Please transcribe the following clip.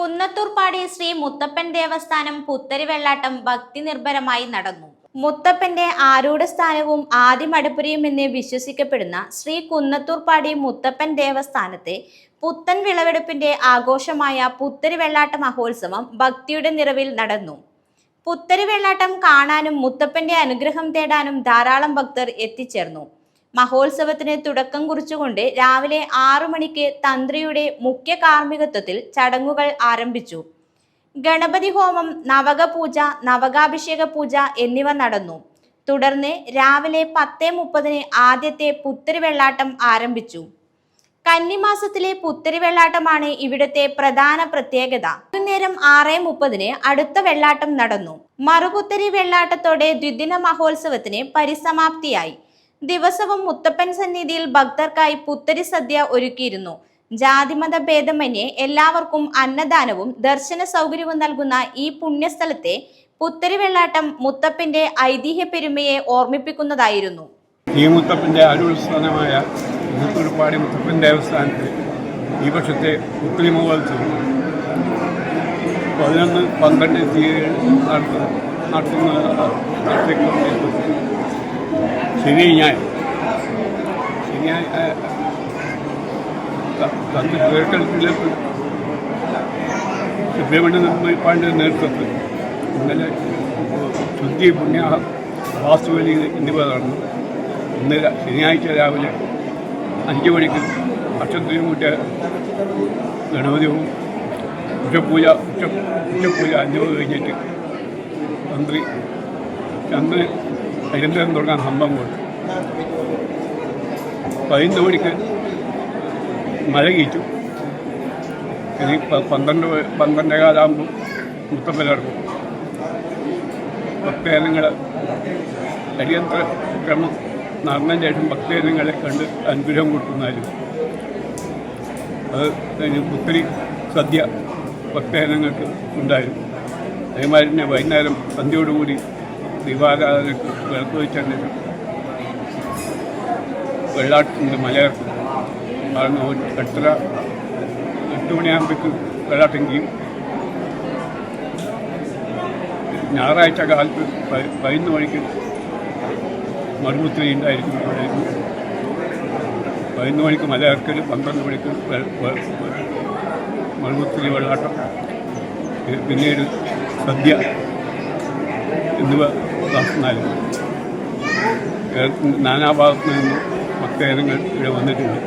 കുന്നത്തൂർപ്പാടി ശ്രീ മുത്തപ്പൻ ദേവസ്ഥാനം പുത്തരി വെള്ളാട്ടം ഭക്തി നിർഭരമായി നടന്നു. മുത്തപ്പന്റെ ആരൂഢ സ്ഥാനവും ആദിമടുപ്പുരയും എന്ന് വിശ്വസിക്കപ്പെടുന്ന ശ്രീ കുന്നത്തൂർപ്പാടി മുത്തപ്പൻ ദേവസ്ഥാനത്തെ പുത്തൻ വിളവെടുപ്പിന്റെ ആഘോഷമായ പുത്തരി വെള്ളാട്ട മഹോത്സവം ഭക്തിയുടെ നിറവിൽ നടന്നു. പുത്തരി വെള്ളാട്ടം കാണാനും മുത്തപ്പന്റെ അനുഗ്രഹം തേടാനും ധാരാളം ഭക്തർ എത്തിച്ചേർന്നു. മഹോത്സവത്തിന് തുടക്കം കുറിച്ചുകൊണ്ട് രാവിലെ ആറു മണിക്ക് തന്ത്രിയുടെ മുഖ്യ കാർമ്മികത്വത്തിൽ ചടങ്ങുകൾ ആരംഭിച്ചു. ഗണപതി ഹോമം നവക പൂജ നവകാഭിഷേക പൂജ എന്നിവ നടന്നു. തുടർന്ന് രാവിലെ പത്ത് മുപ്പതിന് ആദ്യത്തെ പുത്തരി വെള്ളാട്ടം ആരംഭിച്ചു. കന്നിമാസത്തിലെ പുത്തരി വെള്ളാട്ടമാണ് ഇവിടുത്തെ പ്രധാന പ്രത്യേകത. വൈകുന്നേരം ആറ് മുപ്പതിന് അടുത്ത വെള്ളാട്ടം നടന്നു. മറുപുത്തരി വെള്ളാട്ടത്തോടെ ദ്വിദിന മഹോത്സവത്തിന് പരിസമാപ്തിയായി. ദിവസവും മുത്തപ്പൻ സന്നിധിയിൽ ഭക്തർക്കായി പുത്തരി സദ്യ ഒരുക്കിയിരുന്നു. ജാതിമത ഭേദമന്യേ എല്ലാവർക്കും അന്നദാനവും ദർശന സൗകര്യവും നൽകുന്ന ഈ പുണ്യസ്ഥലത്തെ പുത്തരി വെള്ളാട്ടം മുത്തപ്പന്റെ ഐതിഹ്യ പെരുമയെ ഓർമ്മിപ്പിക്കുന്നതായിരുന്നു. ഈ മുത്തപ്പിന്റെ അരുസ്ഥാനമായ മുത്തൂർപ്പാടി മുത്തപ്പൻ ദേവസ്ഥാനത്ത് ഈ വർഷത്തെ പുത്തരി മഹോത്സവം പതിനൊന്ന് പന്ത്രണ്ട് തീയതികൾ നടത്തുന്ന ശനി ഞാൻ ശനിയായ തന്ന് കേട്ടത്തിലേക്ക് സുബ്രഹ്മണ്യ നിർമ്മിപ്പാന്റെ നേതൃത്വത്തിൽ ഇന്നലെ ശുദ്ധി പുണ്യ വാസ്തുവലി എന്നിവ നടന്നു ഇന്ന് ശനിയാഴ്ച രാവിലെ അഞ്ച് മണിക്ക് അക്ഷത്തിനും കൂട്ടിയ ഗണപതിയും ഉച്ചപൂജ ഉച്ച ഉച്ചപൂജ എന്നിവ കഴിഞ്ഞിട്ട് തന്ത്രി ചന്ദ്രൻ അരിന്തരം തുടങ്ങാൻ ഹമ്പം കൊണ്ട്. പതിനൊന്ന് മണിക്ക് മഴ കീച്ചു ഇനി പന്ത്രണ്ട് പന്ത്രണ്ടേകാലാകുമ്പോൾ പന്ത്രണ്ടേ കാലാകുമ്പോൾ മുത്തപ്പനിറക്കും ഭക്തജനങ്ങൾ അടിയന്തര ക്രമം നടന്നതിന് ശേഷം ഭക്തജനങ്ങളെ കണ്ട് അനുഗ്രഹം കൊടുക്കുന്നാലും അത് പുത്തിരി സദ്യ ഭക്തജനങ്ങൾക്ക് ഉണ്ടായിരുന്നു. അതേമാതിരി തന്നെ വൈകുന്നേരം സന്ധ്യയോടുകൂടി ദീപാരാധനക്ക് വിളക്ക് വെള്ളാട്ടുണ്ട് മലയാളത്തിൽ കാരണം എട്ടര എട്ട് മണിയാകുമ്പോഴേക്ക് വെള്ളാട്ടം ചെയ്യും ഞായറാഴ്ച കാലത്ത് പതിനൊന്ന് മണിക്ക് മറുപുത്തിരി ഉണ്ടായിരിക്കും പതിനൊന്ന് മണിക്ക് മലയിറക്കൽ പന്ത്രണ്ട് മണിക്ക് മറുപുത്തിരി വെള്ളാട്ടം. പിന്നീട് സദ്യ. എന്നിവ നടത്തുന്നതായിരുന്നു നാനാഭാഗത്തു നിന്നും ഭക്തജനങ്ങൾ ഇവിടെ വന്നിട്ടുണ്ട്.